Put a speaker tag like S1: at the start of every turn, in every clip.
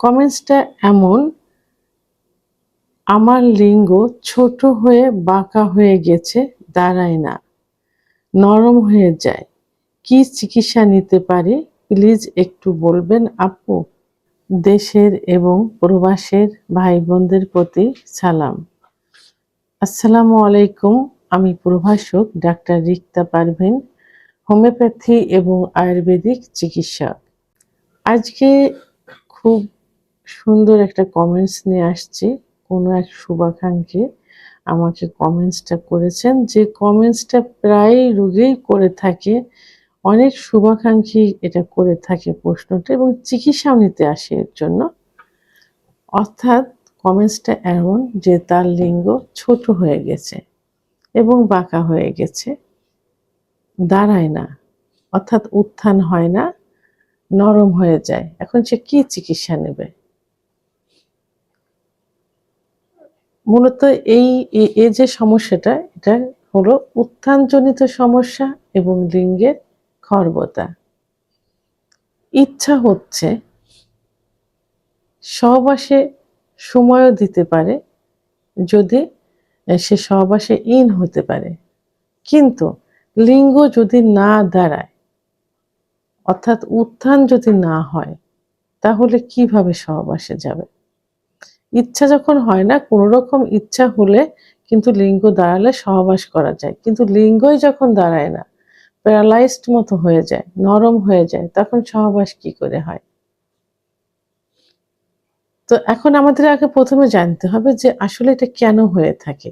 S1: কমেন্টসটা এমন, আমার লিঙ্গ ছোট হয়ে বাঁকা হয়ে গেছে, দাঁড়ায় না, নরম হয়ে যায়, কি চিকিৎসা নিতে পারি? প্লিজ একটু বলবেন আপু। দেশের এবং প্রবাসের ভাই বোনদের প্রতি সালাম। আসসালামু আলাইকুম, আমি প্রভাষক ডাক্তার রিক্তা পারভিন, হোমিওপ্যাথি এবং আয়ুর্বেদিক চিকিৎসক। আজকে খুব সুন্দর একটা কমেন্টস নিয়ে আসছি। কোনো এক শুভাকাঙ্ক্ষী আমাকে কমেন্টসটা করেছেন। যে কমেন্টসটা প্রায় রোগেই করে থাকে, অনেক শুভাকাঙ্ক্ষী এটা করে থাকে প্রশ্নটা এবং চিকিৎসাও নিতে আসে এর জন্য। অর্থাৎ কমেন্টসটা এমন যে তার লিঙ্গ ছোট হয়ে গেছে এবং বাঁকা হয়ে গেছে, দাঁড়ায় না, অর্থাৎ উত্থান হয় না, নরম হয়ে যায়। এখন সে কি চিকিৎসা নেবে? মূলত এই, এ- যে সমস্যাটা, এটা হলো উত্থানজনিত সমস্যা এবং লিঙ্গের খর্বতা। ইচ্ছা হচ্ছে সহবাসে সময়ও দিতে পারে, যদি সে সহবাসে ইন হতে পারে। কিন্তু লিঙ্গ যদি না দাঁড়ায়, অর্থাৎ উত্থান যদি না হয়, তাহলে কীভাবে সহবাসে যাবে? ইচ্ছা যখন হয় না কোনো রকম ইচ্ছা হলে কিন্তু লিঙ্গ দাঁড়ালে সহবাস করা যায়। কিন্তু লিঙ্গই যখন দাঁড়ায় না প্যারালাইজড মতো হয়ে যায়, নরম হয়ে যায়, তখন সহবাস কি করে হয়? তো এখন আমাদের আগে প্রথমে জানতে হবে যে আসলে এটা কেন হয়ে থাকে।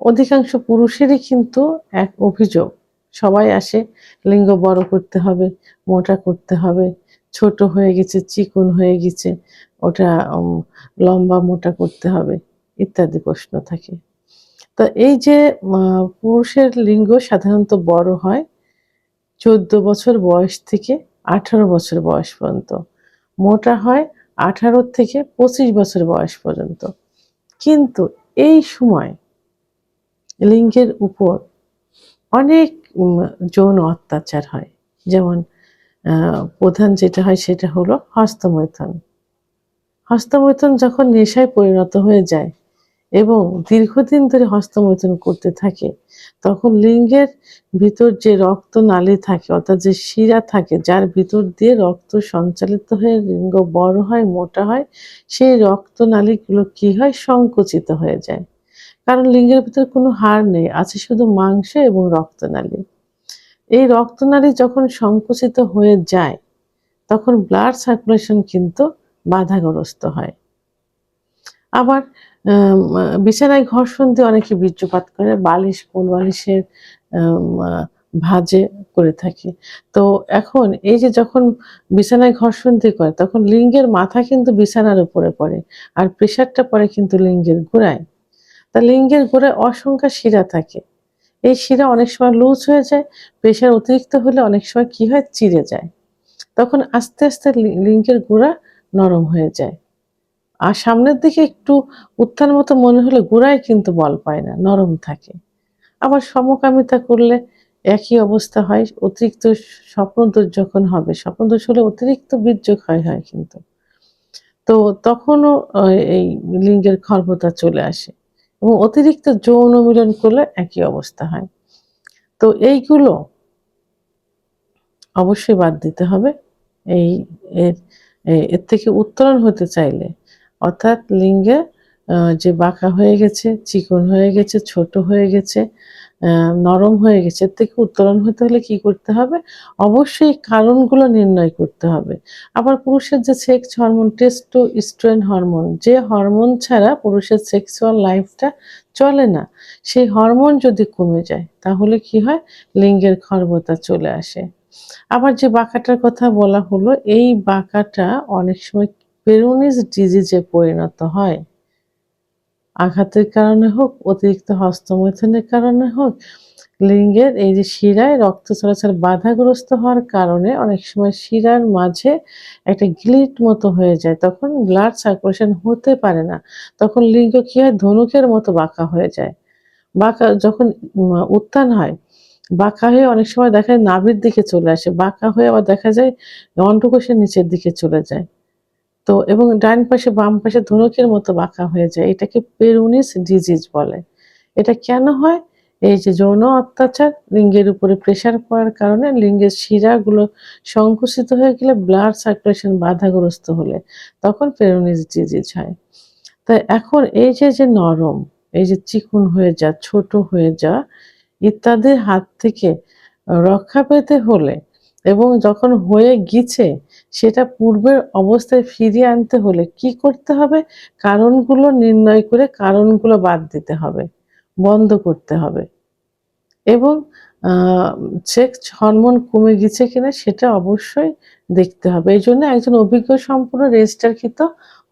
S1: অধিকাংশ পুরুষেরই কিন্তু এক অভিযোগ, সবাই আসে, লিঙ্গ বড় করতে হবে, মোটা করতে হবে ছোট হয়ে গেছে, চিকন হয়ে গেছে, ওটা লম্বা মোটা করতে হবে, ইত্যাদি প্রশ্ন থাকে। তো এই যে পুরুষের লিঙ্গ সাধারণত বড় হয় চোদ্দ বছর বয়স থেকে আঠারো বছর বয়স পর্যন্ত, মোটা হয় আঠারো থেকে পঁচিশ বছর বয়স পর্যন্ত। কিন্তু এই সময় লিঙ্গের উপর অনেক যৌন অত্যাচার হয়। যেমন প্রধান যেটা হয় সেটা হলো হস্তমৈথন। হস্তমৈথন যখন নেশায় পরিণত হয়ে যায় এবং দীর্ঘদিন ধরে হস্তমৈথন করতে থাকে, তখন লিঙ্গের ভিতর যে রক্ত নালী থাকে, অর্থাৎ যে শিরা থাকে, যার ভিতর দিয়ে রক্ত সঞ্চালিত হয়ে লিঙ্গ বড় হয়, মোটা হয়, সেই রক্ত নালীগুলো কি হয়? সংকুচিত হয়ে যায়। কারণ লিঙ্গের ভিতর কোনো হাড় নেই, আছে শুধু মাংস এবং রক্তনালী এই রক্তনালী যখন সংকুচিত হয়ে যায়, তখন ব্লাড সার্কুলেশন কিন্তু বাধাগ্রস্ত হয়। আবার বিছানায় ঘর্ষণ দিয়ে অনেকে বীর্যপাত করে, বালিশ কোল বালিশের ভাঁজে করে থাকে। তো এখন এই যে যখন বিছানায় ঘর্ষণ দিয়ে করে, তখন লিঙ্গের মাথা কিন্তু বিছানার উপরে পড়ে আর প্রেশারটা পড়ে কিন্তু লিঙ্গের গোড়ায়। তা লিঙ্গের গোড়ায় অসংখ্য শিরা থাকে। এই শিরা অনেক সময় লুজ হয়ে যায় প্রেশার অতিরিক্ত হলে অনেক সময় কি হয়? চিড়ে যায়। তখন আস্তে আস্তে লি- লিঙ্গের গোড়া নরম হয়ে যায়। আর সামনের দিকে একটু উত্থান মতো মনে হলে গোড়ায় কিন্তু বল পায় না, নরম থাকে। আবার সমকামিতা করলে একই অবস্থা হয়, অতিরিক্ত স্বপ্নদোষ যখন হবে। স্বপ্নদোষ হলে অতিরিক্ত বীর্য ক্ষয় হয় কিন্তু। তো তখনও এই লিঙ্গের খর্বতা চলে আসে। এবং অতিরিক্ত যৌন মিলন করলে একই অবস্থা হয়। তো এইগুলো অবশ্যই বাদ দিতে হবে। এই এর এর থেকে উত্তরণ হতে চাইলে, অর্থাৎ লিঙ্গে যে বাঁকা হয়ে গেছে, চিকন হয়ে গেছে, ছোট হয়ে গেছে নরম হয়ে গেছে। এর থেকে উত্তরণ হতে হলে কি করতে হবে? অবশ্যই কারণগুলো নির্ণয় করতে হবে। আবার পুরুষের যে sex hormone testosterone hormone যে হরমোন ছাড়া পুরুষের সেক্সুয়াল লাইফটা চলে না, সেই হরমোন যদি কমে যায়, তাহলে কি হয়? লিঙ্গের খর্বতা চলে আসে। আবার যে বাঁকাটার কথা বলা হলো, এই বাঁকাটা অনেক সময় পেরোনিস ডিজিজে পরিণত হয়। আঘাতের কারণে হোক, অতিরিক্ত হস্তমৈথুনের কারণে হোক, লিঙ্গের এই যে শিরায় রক্ত চলাচল বাধাগ্রস্ত হওয়ার কারণে অনেক সময় শিরার মাঝে একটা গ্লিট মতো হয়ে যায়। তখন ব্লাড সার্কুলেশন হতে পারে না। তখন লিঙ্গ কি হয়? ধনুকের মতো বাঁকা হয়ে যায়। বাঁকা যখন উত্থান হয়, বাঁকা হয়ে অনেক সময় দেখা যায় নাভির দিকে চলে আসে। বাঁকা হয়ে আবার দেখা যায় অন্ডকোষের নিচের দিকে চলে যায়। তো এবং ডান পাশে বাম পাশে ধনুকের মতো বাঁকা হয়ে যায়। এটাকে পেরুনিস ডিজিজ বলে। এটা কেন হয়? এই যে যৌন অত্যাচার, লিঙ্গের উপরে প্রেসার পড়ার কারণে লিঙ্গের শিরাগুলো সংকুচিত হয়ে গেলে ব্লাড সার্কুলেশন বাধাগ্রস্ত হলে তখন পেরোনিস ডিজিজ হয়। তাই এখন এই যে যে নরম, এই যে চিকুন হয়ে যা, ছোট হয়ে যা ইত্যাদির হাত থেকে রক্ষা পেতে হলে এবং যখন হয়ে গিয়েছে সেটা পূর্বের অবস্থায় ফিরিয়ে আনতে হলে কি করতে হবে? কারণগুলো নির্ণয় করে কারণগুলো বাদ দিতে হবে, বন্ধ করতে হবে। এবং সেক্স হরমোন কমে গেছে কিনা সেটা অবশ্যই দেখতে হবে। এই জন্য একজন অভিজ্ঞ সম্পূর্ণ রেজিস্টারকৃত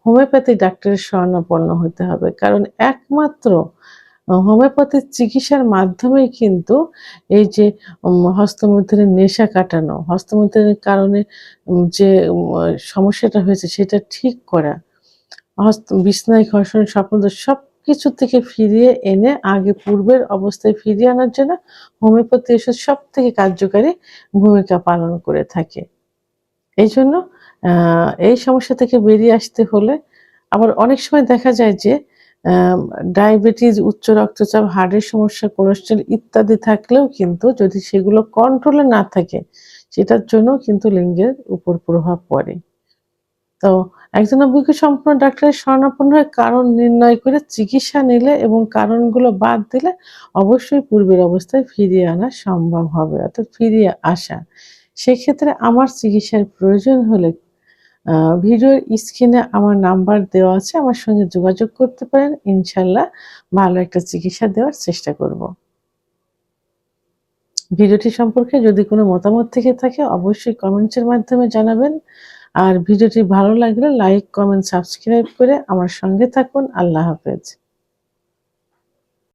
S1: হোমিওপ্যাথি ডাক্তারের শরণাপন্ন হতে হবে। কারণ একমাত্র হোমিওপ্যাথির চিকিৎসার মাধ্যমেই কিন্তু এই যে হস্তমৈথুনের নেশা কাটানো, হস্তমৈথুনের কারণে যে সমস্যাটা হয়েছে সেটা ঠিক করা, হস্ত, বিছনায় ঘর্ষণ স্বপ্ন সব কিছু থেকে ফিরিয়ে এনে আগে পূর্বের অবস্থায় ফিরিয়ে আনার জন্য হোমিওপ্যাথি ওষুধ সব থেকে কার্যকারী ভূমিকা পালন করে থাকে। এই জন্য এই সমস্যা থেকে বেরিয়ে আসতে হলে আবার অনেক সময় দেখা যায় যে ডায়াবেটিস উচ্চ রক্তচাপ হার্টের সমস্যা কোলেস্ট্রল ইত্যাদি থাকলেও কিন্তু যদি সেগুলো কন্ট্রোলে না থাকে, সেটার জন্য কিন্তু লিঙ্গের উপর প্রভাব পড়ে। তো একজন অভিজ্ঞ সম্পূর্ণ ডাক্তারের স্বর্ণাপন্ন হয়ে কারণ নির্ণয় করে চিকিৎসা নিলে এবং কারণগুলো বাদ দিলে অবশ্যই পূর্বের অবস্থায় ফিরিয়ে আনা সম্ভব হবে, অর্থাৎ ফিরিয়ে আসা। সেক্ষেত্রে আমার চিকিৎসার প্রয়োজন হলে ভিডিওর স্ক্রিনে আমার নাম্বার দেওয়া আছে, আমার সঙ্গে যোগাযোগ করতে পারেন। ইনশাল্লাহ ভালো একটা চিকিৎসা দেওয়ার চেষ্টা করব। ভিডিওটি সম্পর্কে যদি কোনো মতামত থেকে থাকে, অবশ্যই কমেন্টসের মাধ্যমে জানাবেন। আর ভিডিওটি ভালো লাগলে লাইক, কমেন্ট, সাবস্ক্রাইব করে আমার সঙ্গে থাকুন। আল্লাহ হাফেজ।